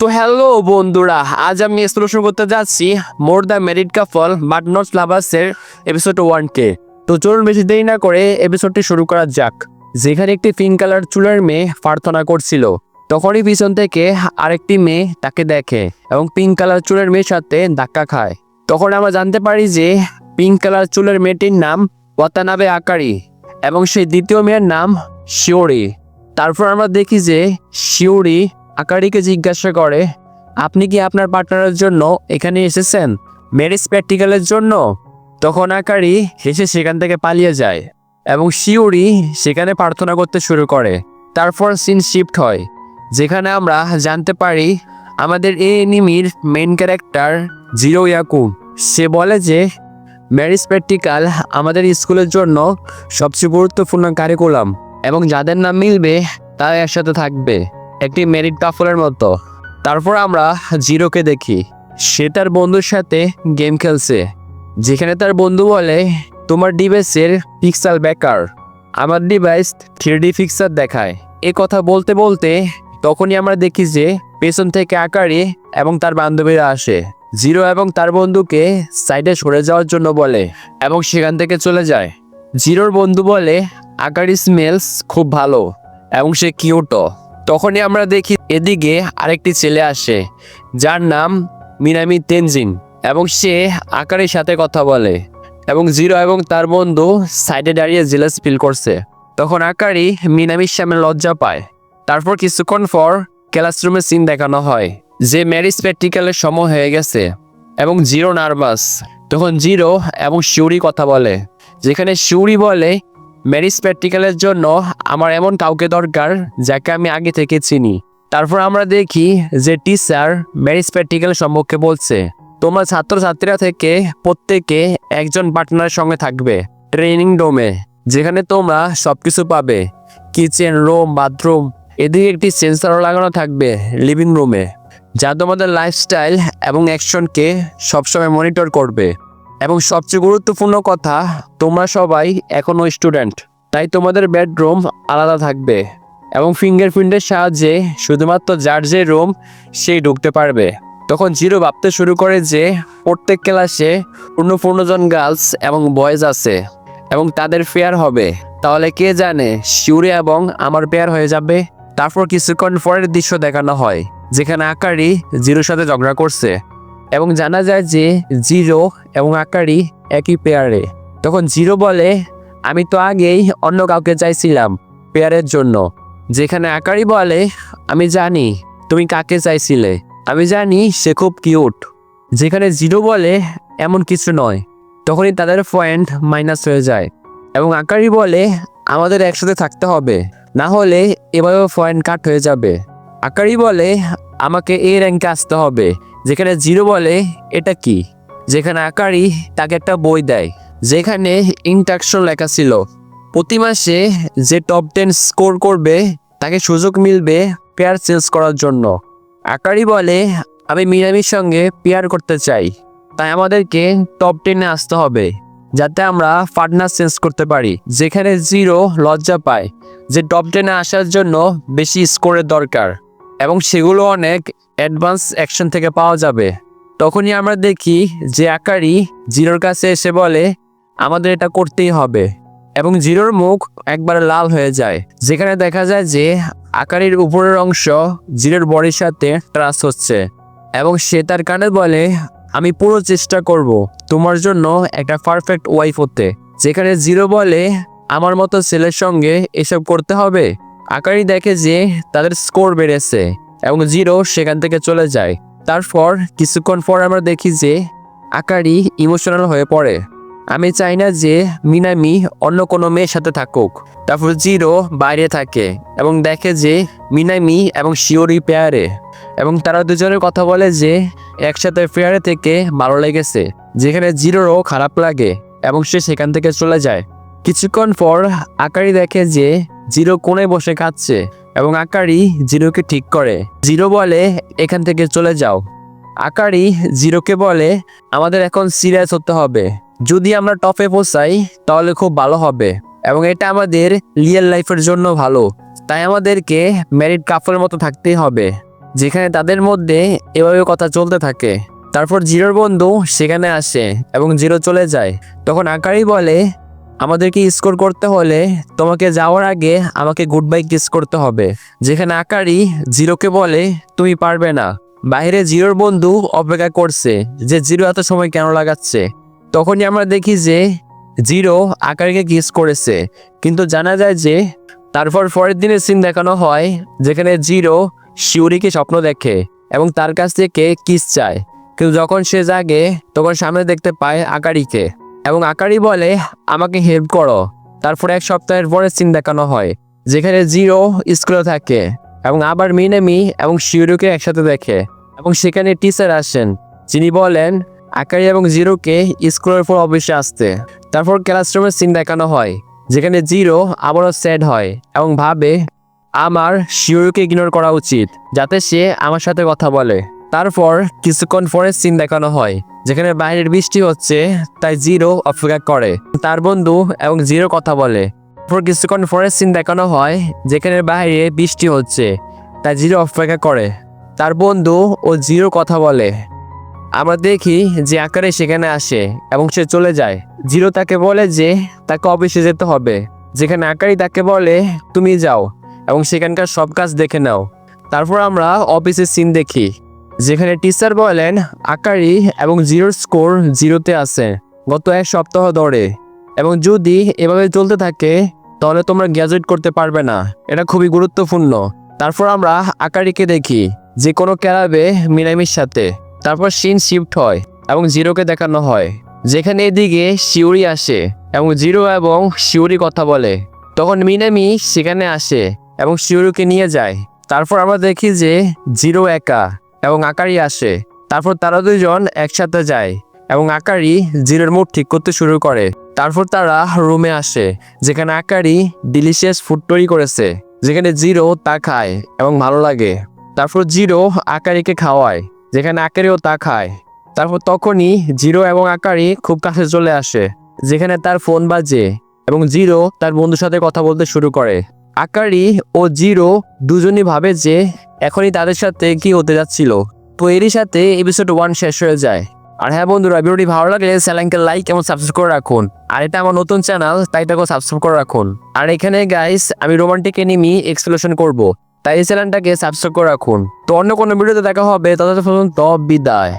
তো হ্যালো বন্ধুরা, আজ আমি এক্সপ্লোশন করতে যাচ্ছি more the married couple but not লাভার্সের episode one কে তো চলুন বেশি দেরি না করে এপিসোডটি শুরু করা যাক। যেখানে একটি পিঙ্ক কালার চুলের মেয়ে প্রার্থনা করছিল। তখনই পিছন থেকে আরেকটি মেয়ে তাকে দেখে এবং পিঙ্ক কালার চুলের মেয়ের সাথে ধাক্কা খায়। তখন আমরা জানতে পারি যে পিঙ্ক কালার চুলের মেয়েটির নাম ওয়াতানাবে আকারি এবং সেই দ্বিতীয় মেয়ের নাম শিওরি তারপর আমরা দেখি যে শিওরি আকারিকে জিজ্ঞাসা করে, আপনি কি আপনার পার্টনারের জন্য এখানে এসেছেন? ম্যারেজ প্র্যাকটিক্যালের জন্য? তখন আকারি হেসে সেখান থেকে পালিয়ে যায় এবং শিউরি সেখানে প্রার্থনা করতে শুরু করে। তারপর সিন শিফট হয়, যেখানে আমরা জানতে পারি আমাদের এই এনিমির মেন ক্যারেক্টার জিরো ইয়াকুম সে বলে যে, ম্যারেজ প্র্যাকটিক্যাল আমাদের স্কুলের জন্য সবচেয়ে গুরুত্বপূর্ণ কারিকুলাম এবং যাদের নাম মিলবে তারা একসাথে থাকবে। একটি মেরিট কাফলের মতো। তারপর আমরা জিরোকে দেখি। সে তার বন্ধুর সাথে গেম খেলছে, যেখানে তার বন্ধু বলে, তোমার ডিভাইসের পিক্সেল বেকার আমার ডিভাইস থ্রি ফিক্সার দেখায়। এ কথা বলতে বলতে তখনই আমরা দেখি যে পেছন থেকে আকারে এবং তার বান্ধবীরা আসে। জিরো এবং তার বন্ধুকে সাইডে সরে যাওয়ার জন্য বলে এবং সেখান থেকে চলে যায়। জিরোর বন্ধু বলে আকারি স্মেলস খুব ভালো এবং সে কিউটো তখনই আমরা দেখি এদিকে আরেকটি ছেলে আসে, যার নাম মিনামি তেনজিন এবং সে আকারের সাথে কথা বলে এবং জিরো এবং তার বন্ধু সাইডে দাঁড়িয়ে জেলাস ফিল করছে। তখন আকারি মিনামির সামনে লজ্জা পায়। তারপর কিছুক্ষণ পর ক্লাসরুমে সিন দেখানো হয়, যে ম্যারিজ প্র্যাকটিক্যালের সময় হয়ে গেছে এবং জিরো নার্ভাস। তখন জিরো এবং শিউরি কথা বলে, যেখানে শিউরি বলে ম্যারিজ প্র্যাকটিক্যালের জন্য আমার এমন কাউকে দরকার যাকে আমি আগে থেকে চিনি। তারপর আমরা দেখি যে টিচার ম্যারিজ প্র্যাকটিক্যাল সম্পর্কে বলছে, তোমরা ছাত্রছাত্রীরা থেকে প্রত্যেকে একজন পার্টনারের সঙ্গে থাকবে ট্রেনিং ডোমে যেখানে তোমরা সব কিছু পাবে। কিচেন রুম বাথরুম এদিকে একটি সেন্সারও লাগানো থাকবে লিভিং রুমে যা তোমাদের লাইফস্টাইল এবং অ্যাকশনকে সবসময় মনিটর করবে। এবং সবচেয়ে গুরুত্বপূর্ণ কথা, তোমরা সবাই এখনও স্টুডেন্ট তাই তোমাদের বেডরুম আলাদা থাকবে এবং ফিঙ্গারপ্রিন্টের সাহায্যে শুধুমাত্র যার যে রুম সেই ঢুকতে পারবে। তখন জিরো ভাবতে শুরু করে যে প্রত্যেক ক্লাসে পূর্ণ পূর্ণজন গার্লস এবং বয়েজ আছে এবং তাদের ফেয়ার হবে। তাহলে কে জানে, শিউরে এবং আমার পেয়ার হয়ে যাবে। তারপর কিছুক্ষণ পরের দৃশ্য দেখানো হয়, যেখানে আকারি জিরোর সাথে ঝগড়া করছে। এবং জানা যায় যে জিরো এবং আকারি একই পেয়ারে তখন জিরো বলে, আমি তো আগেই অন্য কাউকে চাইছিলাম পেয়ারের জন্য। যেখানে আকারি বলে, আমি জানি তুমি কাকে চাইছিলে। আমি জানি সে খুব কিউট যেখানে জিরো বলে, এমন কিছু নয়। তখনই তাদের পয়েন্ট মাইনাস হয়ে যায়। এবং আকারি বলে, আমাদের একসাথে থাকতে হবে। না হলে এভাবে পয়েন্ট কাট হয়ে যাবে। আকারি বলে, আমাকে এই র্যাঙ্কে আসতে হবে। যেখানে জিরো বলে, এটা কি? যেখানে আকারি তাকে একটা বই দেয়। যেখানে ইন্ট্রাকশন লেখা ছিল। প্রতি মাসে যে টপ টেন স্কোর করবে, তাকে সুযোগ মিলবে পেয়ার চেঞ্জ করার জন্য। আকারি বলে, আমি মিনামির সঙ্গে পেয়ার করতে চাই। তাই আমাদেরকে টপ টেনে আসতে হবে, যাতে আমরা পার্টনার চেঞ্জ করতে পারি। যেখানে জিরো লজ্জা পায়। যে টপ টেনে আসার জন্য বেশি স্কোরের দরকার। এবং সেগুলো অনেক অ্যাডভান্স অ্যাকশন থেকে পাওয়া যাবে। তখনই আমরা দেখি যে আকারি জিরোর কাছে এসে বলে, আমাদের এটা করতেই হবে। এবং জিরোর মুখ একবারে লাল হয়ে যায়, যেখানে দেখা যায় যে আকারির উপরের অংশ জিরোর বডির সাথে ট্রাস হচ্ছে এবং সে তার কানে বলে, আমি পুরো চেষ্টা করব তোমার জন্য একটা পারফেক্ট ওয়াইফ হতে। যেখানে জিরো বলে, আমার মতো ছেলের সঙ্গে এসব করতে হবে? আকারি দেখে যে তাদের স্কোর বেড়েছে। এবং জিরো সেখান থেকে চলে যায়। তারপর কিছুক্ষণ পর আমরা দেখি যে আকারি ইমোশনাল হয়ে পড়ে। আমি চাই না যে মিনামি অন্য কোনো মেয়ের সাথে থাকুক। তারপর জিরো বাইরে থাকে এবং দেখে যে মিনামি এবং শিওরি পেয়ারে। এবং তারা দুজনের কথা বলে যে একসাথে ফেয়ারে থেকে ভালো লেগেছে, যেখানে জিরোরও খারাপ লাগে এবং সে সেখান থেকে চলে যায়। কিছুক্ষণ পর আকারি দেখে যে জিরো কোণে বসে খাচ্ছে। এবং আকারি জিরোকে ঠিক করে। জিরো বলে, এখান থেকে চলে যাও। আকারি জিরোকে বলে, আমাদের এখন সিরিয়াস হতে হবে। যদি আমরা টপে পৌঁছাই, তাহলে খুব ভালো হবে। এবং এটা আমাদের রিয়েল লাইফের জন্য ভালো। তাই আমাদেরকে ম্যারিড কাপলের মতো থাকতেই হবে, যেখানে তাদের মধ্যে এভাবে কথা চলতে থাকে। তারপর জিরোর বন্ধু সেখানে আসে এবং জিরো চলে যায়। তখন আকারি বলে আমাদেরকে স্কোর করতে হলে তোমাকে যাওয়ার আগে আমাকে গুড বাই কিস করতে হবে। যেখানে আকারি জিরোকে বলে, তুমি পারবে না। বাইরে জিরোর বন্ধু অপেক্ষা করছে, যে জিরো এত সময় কেন লাগাচ্ছে? তখনই আমরা দেখি যে জিরো আকারিকে কিস করেছে। কিন্তু জানা যায় যে তারপর পরের দিনের সিন দেখানো হয়, যেখানে জিরো শিউরিকে স্বপ্ন দেখে এবং তার কাছ থেকে কিস চায়। কিন্তু যখন সে জাগে, তখন সামনে দেখতে পায় আকারিকে। এবং আকারি বলে, আমাকে হেল্প করো। তারপরে এক সপ্তাহের পরে সিন দেখানো হয়, যেখানে জিরো স্কুলে থাকে এবং আবার মিনেমি এবং শিউরুকে একসাথে দেখে। এবং সেখানে টিচার আসেন, যিনি বলেন, আকারি এবং জিরোকে স্কুলের পর অফিসে আসতে। তারপর ক্লাসরুমের সিন দেখানো হয়, যেখানে জিরো আবারও স্যাড হয় এবং ভাবে, আমার শিউরুকে ইগনোর করা উচিত, যাতে সে আমার সাথে কথা বলে। তারপর কিছুক্ষণ পরে সিন দেখানো হয়, যেখানে বাইরের বৃষ্টি হচ্ছে, তাই জিরো অপেক্ষা করে। তার বন্ধু এবং জিরো কথা বলে। তারপর কিছুক্ষণ পরে সিন দেখানো হয়, যেখানে বাইরে বৃষ্টি হচ্ছে, তাই জিরো অপেক্ষা করে। তার বন্ধু ও জিরো কথা বলে, আমরা দেখি যে আকারে সেখানে আসে এবং সে চলে যায়। জিরো তাকে বলে যে, তাকে অফিসে যেতে হবে। যেখানে আকারি তাকে বলে, তুমি যাও এবং সেখানকার সব কাজ দেখে নাও। তারপর আমরা অফিসের সিন দেখি। যেখানে টিচার বলেন, আকারি এবং জিরোর স্কোর জিরোতে আছে, গত এক সপ্তাহ ধরে। এবং যদি এভাবে চলতে থাকে, তাহলে তোমরা গ্র্যাজুয়েট করতে পারবে না। এটা খুবই গুরুত্বপূর্ণ। তারপর আমরা আকারিকে দেখি, যে কোনো ক্যারাবে মিনামির সাথে। তারপর সিন শিফট হয় এবং জিরোকে দেখানো হয়, যেখানে এদিকে শিউরি আসে এবং জিরো এবং শিউরি কথা বলে। তখন মিনামি সেখানে আসে এবং শিউরিকে নিয়ে যায়। তারপর আমরা দেখি যে জিরো একা। এবং আকারি আসে। তারপর তারা দুজন একসাথে যায় এবং আকারি জিরোর মুড ঠিক করতে শুরু করে। তারপর তারা রুমে আসে, যেখানে আকারি ডিলিশিয়াস ফুড তৈরি করেছে, যেখানে জিরো তা খায় এবং ভালো লাগে। তারপর জিরো আকারিকে খাওয়ায়, যেখানে আকারিও তা খায়। তারপর তখনই জিরো এবং আকারি খুব কাছে চলে আসে, যেখানে তার ফোন বাজে এবং জিরো তার বন্ধুর সাথে কথা বলতে শুরু করে। আকারি ও জিরো দুজনই ভাবে যে এখনই তাদের সাথে কি হতে যাচ্ছিল। তো এরই সাথে এপিসোড ওয়ান শেষ হয়ে যায়। আর হ্যাঁ বন্ধুরা, ভিডিওটি ভালো লাগলে চ্যানেলকে লাইক এবং সাবস্ক্রাইব করে রাখুন। আর এটা আমার নতুন চ্যানেল, তাই তাকেও সাবস্ক্রাইব করে রাখুন। আর এখানে গাইস আমি রোমান্টিক এনিমি এক্সপ্লোশন করব। তাই এই চ্যানেলটাকে সাবস্ক্রাইব করে রাখুন। তো অন্য কোনো ভিডিওতে দেখা হবে, ততক্ষণ পর্যন্ত বিদায়।